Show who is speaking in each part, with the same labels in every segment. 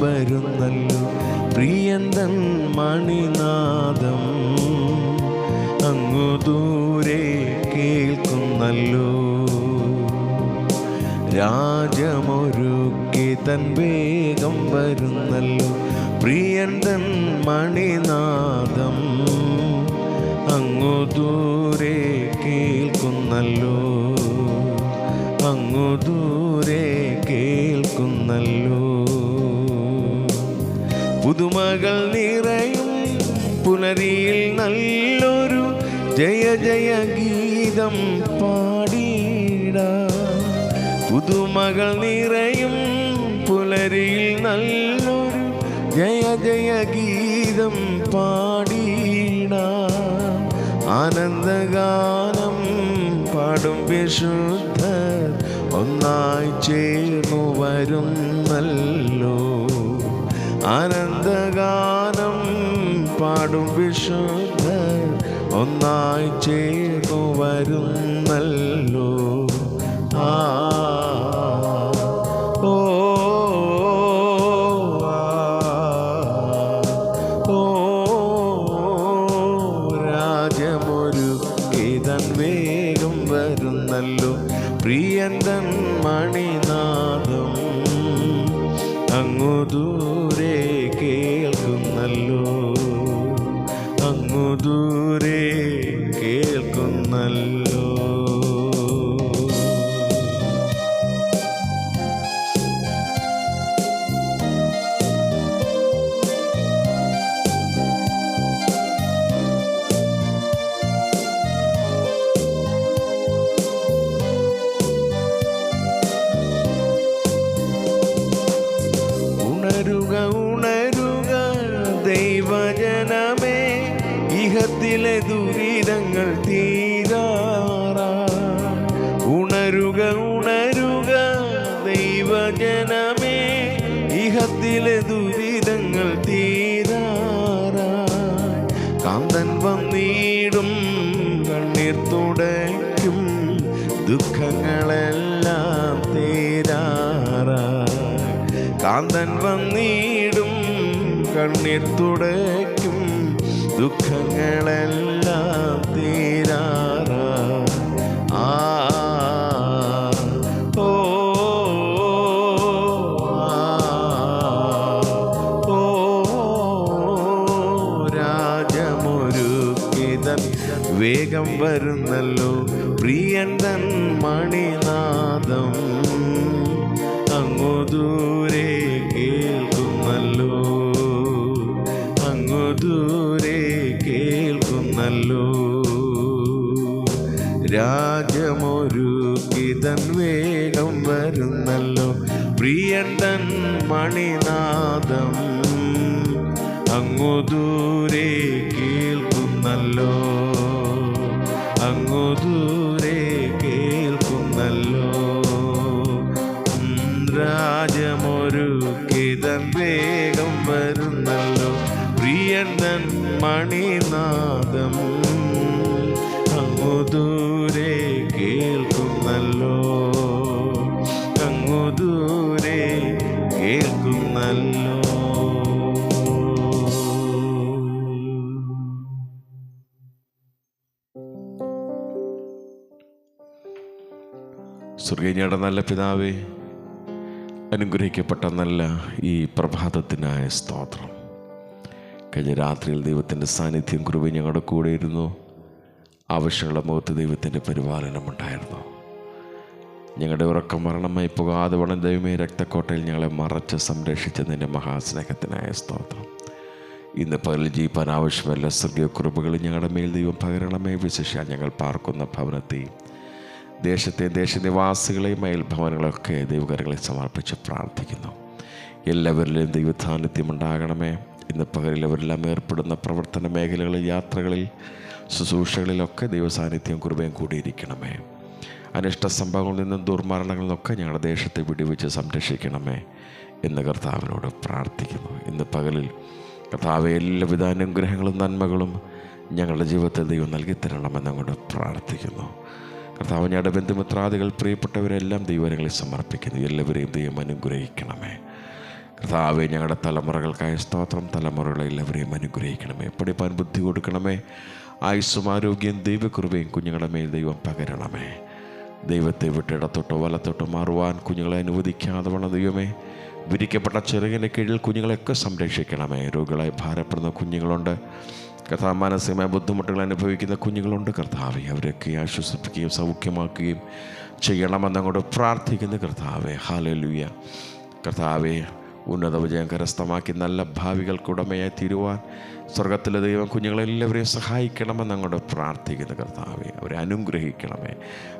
Speaker 1: വരുന്നല്ലോ. പ്രിയന്തൻ മണിനാദം അങ്ങു ദൂരെ കേൾക്കുന്നല്ലോ. രാജമൊരുക്കി തൻ വേഗം വരുന്നല്ലോ. പ്രിയന്തൻ മണിനാദം അങ്ങു ദൂരെ കേൾക്കുന്നല്ലോ. കേൾക്കുന്നല്ലോ പുതുമകൾ നിറയും പുലരിയിൽ നല്ലൊരു ജയ ജയ ഗീതം പാടിയിട. പുതുമകൾ നിറയും പുലരിയിൽ നല്ലൊരു ജയ ജയ ഗീതം പാടിയിട. ആനന്ദഗാനം പാടും വിശുദ്ധർ ഒന്നായി ചേർന്നു വരുന്നല്ലോ. ആനന്ദഗാനം പാടും വിശുദ്ധർ ഒന്നായി ചേർന്നു വരുന്നല്ലോ മണിനാദം അങ്ങു ദൂരെ കേൾക്കുന്നല്ലോ. അങ്ങു ദൂരെ ഇഹത്തിലെ ദുരിതങ്ങൾ തീരാറാ. ഉണരുക ഉണരുക ദൈവജനമേ ഇഹത്തിലെ ദുരിതങ്ങൾ തീരാറാ. കാന്തൻ വന്നീടും കണ്ണീർ തുടയ്ക്കും ദുഃഖങ്ങളെല്ലാം തീരാറാ. കാന്തൻ വന്നീടും കണ്ണീർ തുടയ്ക്കും ദുഃഖങ്ങളെല്ലാം തീരാറാ. ആ ഓ ഓ രാജമൊരുക്കിതൻ. വേഗം വരുന്നല്ലോ പ്രിയന്തൻ മണിനാദം അങ്ങു ദൂരെ കേൾക്കുന്നല്ലോ അങ്ങു ദൂരെ കേൾക്കുന്നല്ലോ രാജമൊരുക്കിതൻ വേഗം വരുന്നല്ലോ. പ്രിയട്ടൻ മണിനാദം അങ്ങു ദൂരെ സ്വർഗീയയുടെ നല്ല പിതാവേ അനുഗ്രഹിക്കപ്പെട്ട നല്ല ഈ പ്രഭാതത്തിനായ സ്തോത്രം. കഴിഞ്ഞ രാത്രിയിൽ ദൈവത്തിന്റെ സാന്നിധ്യം കുറിവ് ഞങ്ങളുടെ കൂടെ ഇരുന്നു. ആവശ്യമുള്ള മുഖത്ത് ദൈവത്തിന്റെ പരിപാലനമുണ്ടായിരുന്നു ഞങ്ങളുടെ ഉറക്കം മരണമായി പോകാതെ വളം ദൈവമേ രക്തക്കോട്ടയിൽ ഞങ്ങളെ മറച്ച് സംരക്ഷിച്ചതിന്റെ മഹാസ്നേഹത്തിനായ സ്തോത്രം. ഇന്ന് പകൽ ജീപ്പാൻ ആവശ്യമല്ല സ്വർഗീയ കുറിപ്പുകൾ ഞങ്ങളുടെ മേൽ ദൈവം പകരണമേ. വിശേഷ ഞങ്ങൾ പാർക്കുന്ന ഭവനത്തെയും ദേശത്തെ ദേശനിവാസികളെയും അയൽഭവനങ്ങളൊക്കെ ദൈവകരങ്ങളെ സമർപ്പിച്ച് പ്രാർത്ഥിക്കുന്നു. എല്ലാവരിലും ദൈവസാന്നിധ്യം ഉണ്ടാകണമേ. ഇന്ന് പകലിൽ അവരെല്ലാം ഏർപ്പെടുന്ന പ്രവർത്തന മേഖലകളിൽ യാത്രകളിൽ ശുശ്രൂഷകളിലൊക്കെ ദൈവസാന്നിധ്യം കുറുബയും കൂടിയിരിക്കണമേ. അനിഷ്ട സംഭവങ്ങളിൽ നിന്നും ദുർമരണങ്ങളിൽ നിന്നൊക്കെ ഞങ്ങളുടെ ദേശത്തെ വിടിവെച്ച് സംരക്ഷിക്കണമേ എന്ന് കർത്താവിനോട് പ്രാർത്ഥിക്കുന്നു. ഇന്ന് പകലിൽ കർത്താവ് എല്ലാവിധ അനുഗ്രഹങ്ങളും നന്മകളും ഞങ്ങളുടെ ജീവിതത്തിൽ ദൈവം നൽകി തരണമെന്ന് അങ്ങോട്ട് പ്രാർത്ഥിക്കുന്നു. കർത്താവ് ഞങ്ങളുടെ ബന്ധുമിത്രാദികൾ പ്രിയപ്പെട്ടവരെല്ലാം ദൈവങ്ങളെ സമർപ്പിക്കുന്നു. എല്ലാവരെയും ദൈവം അനുഗ്രഹിക്കണമേ. കർത്താവെ ഞങ്ങളുടെ തലമുറകൾക്കായ സ്തോത്രം തലമുറകളെ എല്ലാവരെയും അനുഗ്രഹിക്കണമേ. പഠിപ്പാൻ ബുദ്ധി കൊടുക്കണമേ? ആയുസ്സും ആരോഗ്യം ദൈവകൃപയും കുഞ്ഞുങ്ങളുടെ മേൽ ദൈവം പകരണമേ. ദൈവത്തെ വിട്ട് ഇടത്തോട്ടോ വലത്തോട്ടോ മാറുവാൻ കുഞ്ഞുങ്ങളെ അനുവദിക്കാതെ വേണം ദൈവമേ വിരിക്കപ്പെട്ട ചെറുകിന്റെ കീഴിൽ കുഞ്ഞുങ്ങളെയൊക്കെ സംരക്ഷിക്കണമേ. രോഗികളായി ഭാരപ്പെടുന്ന കുഞ്ഞുങ്ങളുണ്ട്. കഥാ മാനസികമായ ബുദ്ധിമുട്ടുകൾ അനുഭവിക്കുന്ന കുഞ്ഞുങ്ങളുണ്ട്. കർത്താവെ അവരൊക്കെ ആശ്വസിപ്പിക്കുകയും സൗഖ്യമാക്കുകയും ചെയ്യണമെന്നങ്ങോട്ട് പ്രാർത്ഥിക്കുന്ന കർത്താവെ. ഹാലലുയ കർത്താവെ ഉന്നത വിജയം കരസ്ഥമാക്കി നല്ല ഭാവികൾക്കുടമയായി തീരുവാൻ സ്വർഗത്തിലെ ദൈവം കുഞ്ഞുങ്ങളെല്ലാവരെയും സഹായിക്കണമെന്ന് അങ്ങോട്ട് പ്രാർത്ഥിക്കുന്നു കർത്താവെ. അവരെ അനുഗ്രഹിക്കണമേ.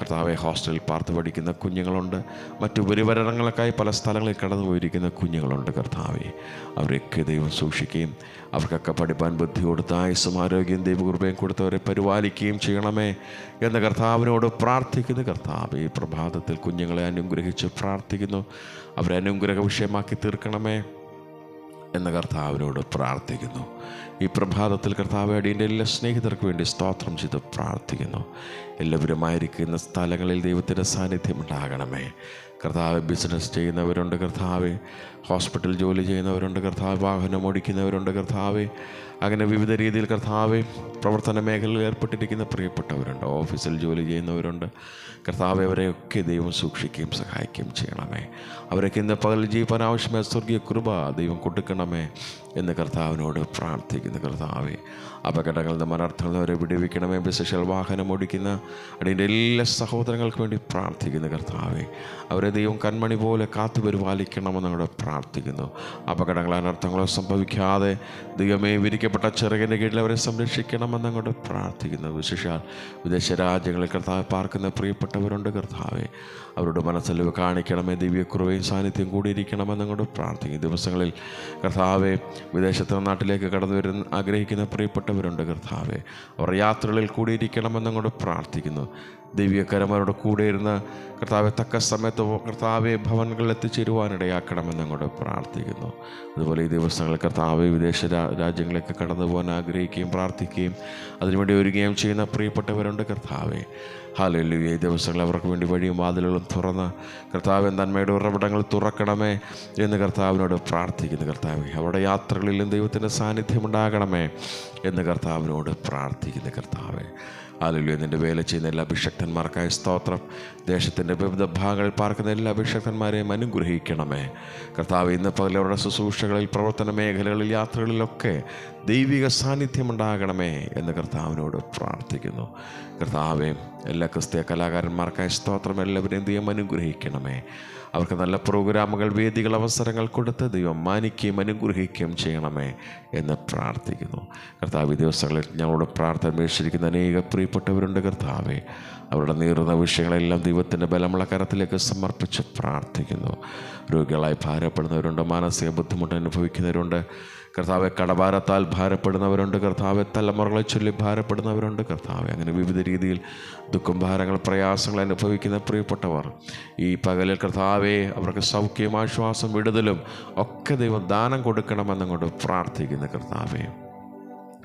Speaker 1: കർത്താവെ ഹോസ്റ്റലിൽ പാർത്ത് പഠിക്കുന്ന കുഞ്ഞുങ്ങളുണ്ട്. മറ്റു ഉപരിപഠനങ്ങൾക്കായി പല സ്ഥലങ്ങളിൽ കടന്നു പോയിരിക്കുന്ന കുഞ്ഞുങ്ങളുണ്ട് കർത്താവെ. അവരെയൊക്കെ ദൈവം സൂക്ഷിക്കുകയും അവർക്കൊക്കെ പഠിപ്പാൻ ബുദ്ധി കൊടുത്ത് ആയുസ്സും ആരോഗ്യം ദൈവകൃപയും കൊടുത്തവരെ പരിപാലിക്കുകയും ചെയ്യണമേ എന്ന കർത്താവിനോട് പ്രാർത്ഥിക്കുന്നു. കർത്താവ് ഈ പ്രഭാതത്തിൽ കുഞ്ഞുങ്ങളെ അനുഗ്രഹിച്ച് പ്രാർത്ഥിക്കുന്നു. അവരെ അനുഗ്രഹ വിഷയമാക്കി തീർക്കണമേ. എന്ന കർത്താവിനോട് പ്രാർത്ഥിക്കുന്നു. ഈ പ്രഭാതത്തിൽ കർത്താവ് അടിയന്റെ എല്ലാ സ്നേഹിതർക്ക് വേണ്ടി സ്തോത്രം ചെയ്ത് പ്രാർത്ഥിക്കുന്നു. എല്ലാവരുമായിരിക്കുന്ന സ്ഥലങ്ങളിൽ ദൈവത്തിന്റെ സാന്നിധ്യം ഉണ്ടാകണമേ. കർത്താവ് ബിസിനസ് ചെയ്യുന്നവരുണ്ട് കർത്താവ്. ഹോസ്പിറ്റൽ ജോലി ചെയ്യുന്നവരുണ്ട് കർത്താവ്. വാഹനം ഓടിക്കുന്നവരുണ്ട് കർത്താവ്. അങ്ങനെ വിവിധ രീതിയിൽ കർത്താവ് പ്രവർത്തന മേഖലയിൽ ഏർപ്പെട്ടിരിക്കുന്ന പ്രിയപ്പെട്ടവരുണ്ട്. ഓഫീസിൽ ജോലി ചെയ്യുന്നവരുണ്ട്. കർത്താവ് അവരെയൊക്കെ ദൈവം സൂക്ഷിക്കുകയും സഹായിക്കുകയും ചെയ്യണമേ. അവരൊക്കെ ഇന്ന് പകൽ ജീവിക്കാൻ ആവശ്യമായ സ്വർഗീയ കൃപ ദൈവം കൊടുക്കണമേ എന്ന് കർത്താവിനോട് പ്രാർത്ഥിക്കുന്നു കർത്താവെ. അപകടങ്ങളിൽ നിന്ന് അവരെ വിടുവിക്കണമേ. ബിസിഷൽ വാഹനം ഓടിക്കുന്ന അതിന്റെ എല്ലാ സഹോദരങ്ങൾക്ക് വേണ്ടി പ്രാർത്ഥിക്കുന്നു കർത്താവെ. അവരെ ദൈവം കൺമണി പോലെ കാത്തു പരിപാലിക്കണമെന്ന് അവിടെ പ്രാർത്ഥിക്കുന്നു. അപകടങ്ങളോ അനർത്ഥങ്ങളോ സംഭവിക്കാതെ ദൈവമേ വിരിക്കപ്പെട്ട ചെറുകിന്റെ കീഴിൽ അവരെ സംരക്ഷിക്കണമെന്ന് അങ്ങോട്ട് പ്രാർത്ഥിക്കുന്നു. വിശേഷാൽ വിദേശ രാജ്യങ്ങളിൽ കർത്താവ് പാർക്കുന്ന പ്രിയപ്പെട്ടവരുണ്ട് കർത്താവെ. അവരുടെ മനസ്സിൽ കാണിക്കണമേ ദിവ്യക്കുറവയും സാന്നിധ്യം കൂടിയിരിക്കണമെന്ന് അങ്ങോട്ട് പ്രാർത്ഥിക്കും ദിവസങ്ങളിൽ കർത്താവെ വിദേശത്ത് നാട്ടിലേക്ക് കടന്നു വരുന്ന ആഗ്രഹിക്കുന്ന പ്രിയപ്പെട്ടവരുണ്ട് കർത്താവെ. അവർ യാത്രകളിൽ കൂടിയിരിക്കണമെന്ന് അങ്ങോട്ട് പ്രാർത്ഥിക്കുന്നു. ദിവ്യകരമരുടെ കൂടെ ഇരുന്ന് കർത്താവെ തക്ക സമയത്ത് കർത്താവെ ഭവനങ്ങളിൽ എത്തിച്ചേരുവാനിടയാക്കണമെന്ന് അങ്ങോട്ട് പ്രാർത്ഥിക്കുന്നു. അതുപോലെ ഈ ദിവസങ്ങളിൽ കർത്താവെ വിദേശ രാജ്യങ്ങളിലേക്ക് കടന്നു പോകാൻ ആഗ്രഹിക്കുകയും പ്രാർത്ഥിക്കുകയും അതിനുവേണ്ടി ഒരുങ്ങുകയും ചെയ്യുന്ന പ്രിയപ്പെട്ടവരുണ്ട് കർത്താവെ. ഹാലല്ലു ഈ ദിവസങ്ങൾ അവർക്ക് വേണ്ടി വഴിയും വാതിലുകളും തുറന്ന് കർത്താവിൻ നന്മയുടെ ഉറവിടങ്ങൾ തുറക്കണമേ എന്ന് കർത്താവിനോട് പ്രാർത്ഥിക്കുന്നു. കർത്താവ് അവരുടെ യാത്രകളിലും ദൈവത്തിന്റെ സാന്നിധ്യം ഉണ്ടാകണമേ എന്ന് കർത്താവിനോട് പ്രാർത്ഥിക്കുന്നു. കർത്താവെ ഹാലല്ലു നിന്റെ വേല ചെയ്യുന്ന എല്ലാ അഭിഷക്തന്മാർക്കായ സ്തോത്രം. ദേശത്തിന്റെ വിവിധ ഭാഗങ്ങളിൽ പാർക്കുന്ന എല്ലാ അഭിഷക്തന്മാരെയും അനുഗ്രഹിക്കണമേ. കർത്താവ് ഇന്ന് പകലവരുടെ ശുശ്രൂഷകളിൽ പ്രവർത്തന മേഖലകളിൽ യാത്രകളിലൊക്കെ ദൈവിക സാന്നിധ്യം ഉണ്ടാകണമേ എന്ന് കർത്താവിനോട് പ്രാർത്ഥിക്കുന്നു. കർത്താവെ എല്ലാ ക്രിസ്തീയ കലാകാരന്മാർക്കായി സ്തോത്രം. എല്ലാവരെയും ദൈവം അനുഗ്രഹിക്കണമേ. അവർക്ക് നല്ല പ്രോഗ്രാമുകൾ വേദികൾ അവസരങ്ങൾ കൊടുത്ത് ദൈവം മാനിക്കുകയും അനുഗ്രഹിക്കുകയും ചെയ്യണമേ എന്ന് പ്രാർത്ഥിക്കുന്നു. കർത്താവ് ഈ ദിവസങ്ങളിൽ ഞങ്ങളോട് പ്രാർത്ഥന മേടിച്ചിരിക്കുന്ന അനേക പ്രിയപ്പെട്ടവരുണ്ട് കർത്താവെ. അവരുടെ നീറുന്ന വിഷയങ്ങളെല്ലാം ദൈവത്തിന്റെ ബലമുള്ള കരത്തിലേക്ക് സമർപ്പിച്ച് പ്രാർത്ഥിക്കുന്നു. രോഗികളായി ഭാരപ്പെടുന്നവരുണ്ട് മാനസിക ബുദ്ധിമുട്ട് അനുഭവിക്കുന്നവരുണ്ട്. കർത്താവെ കടഭാരത്താൽ ഭാരപ്പെടുന്നവരുണ്ട്. കർത്താവെ തലമുറകളെ ചൊല്ലി ഭാരപ്പെടുന്നവരുണ്ട്. കർത്താവെ അങ്ങനെ വിവിധ രീതിയിൽ ദുഃഖം ഭാരങ്ങൾ പ്രയാസങ്ങൾ അനുഭവിക്കുന്ന പ്രിയപ്പെട്ടവർ ഈ പകലിൽ കർത്താവെ അവർക്ക് സൗഖ്യം ആശ്വാസം വിടുതലും ഒക്കെ ദൈവം ദാനം കൊടുക്കണമെന്നും കൊണ്ട് പ്രാർത്ഥിക്കുന്ന കർത്താവെ.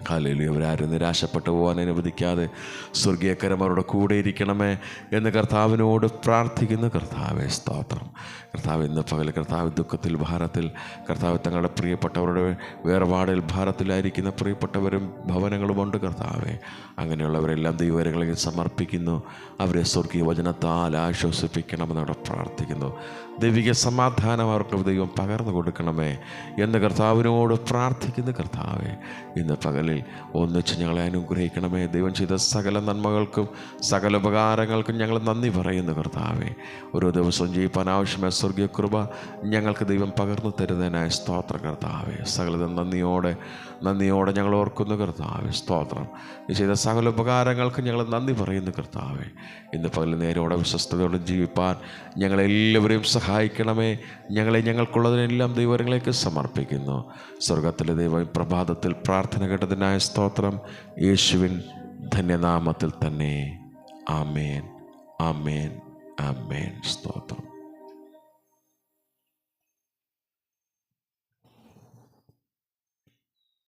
Speaker 1: ഹാലേലു അവരാരും നിരാശപ്പെട്ടു പോകാൻ അനുവദിക്കാതെ സ്വർഗീയക്കരം അവരുടെ കൂടെ ഇരിക്കണമേ എന്ന് കർത്താവിനോട് പ്രാർത്ഥിക്കുന്ന. കർത്താവെ സ്തോത്രം. കർത്താവ് ഇന്ന് പകൽ കർത്താവ് ദുഃഖത്തിൽ ഭാരത്തിൽ കർത്താവ് തങ്ങളുടെ പ്രിയപ്പെട്ടവരുടെ വേർപാടിൽ ഭാരത്തിലായിരിക്കുന്ന പ്രിയപ്പെട്ടവരും ഭവനങ്ങളുമുണ്ട്. കർത്താവെ അങ്ങനെയുള്ളവരെല്ലാം ദൈവരങ്ങളിൽ സമർപ്പിക്കുന്നു. അവരെ സ്വർഗീയ വചനത്താൽ ആശ്വസിപ്പിക്കണമെന്ന് അവിടെ പ്രാർത്ഥിക്കുന്നു. ദൈവിക സമാധാനം അവർക്ക് ദൈവം പകർന്നു കൊടുക്കണമേ എന്ന് കർത്താവിനോട് പ്രാർത്ഥിക്കുന്ന. കർത്താവെ ഇന്ന് പകലിൽ ഒന്നിച്ച് ഞങ്ങളെ അനുഗ്രഹിക്കണമേ. ദൈവം ചെയ്ത സകല നന്മകൾക്കും സകല ഉപകാരങ്ങൾക്കും ഞങ്ങൾ നന്ദി പറയുന്നു കർത്താവേ. ഓരോ ദിവസവും ജീവിപ്പാൻ ആവശ്യമായ സ്വർഗീയ കൃപ ഞങ്ങൾക്ക് ദൈവം പകർന്നു തരുന്നതിനായ സ്തോത്ര കർത്താവേ. സകലതും നന്ദിയോടെ നന്ദിയോടെ ഞങ്ങൾ ഓർക്കുന്നു കർത്താവേ. സ്തോത്രം. നീ ചെയ്ത സകല ഉപകാരങ്ങൾക്ക് ഞങ്ങൾ നന്ദി പറയുന്നു കർത്താവേ. ഇന്ന് പകൽ നേരോടെ വിശ്വസ്തയോടെ ജീവിപ്പാൻ ഞങ്ങളെല്ലാവരെയും സഹായിക്കണമേ. ഞങ്ങളെ ഞങ്ങൾക്കുള്ളതിനെല്ലാം ദൈവങ്ങളിലേക്ക് സമർപ്പിക്കുന്നു. സ്വർഗത്തിലെ ദൈവം പ്രഭാതത്തിൽ പ്രാർത്ഥന കേട്ടതിനായ സ്തോത്രം. യേശുവിൻ ധന്യനാമത്തിൽ തന്നെ. ആമേൻ. ആമേൻ. ആമേൻ. സ്തോത്രം.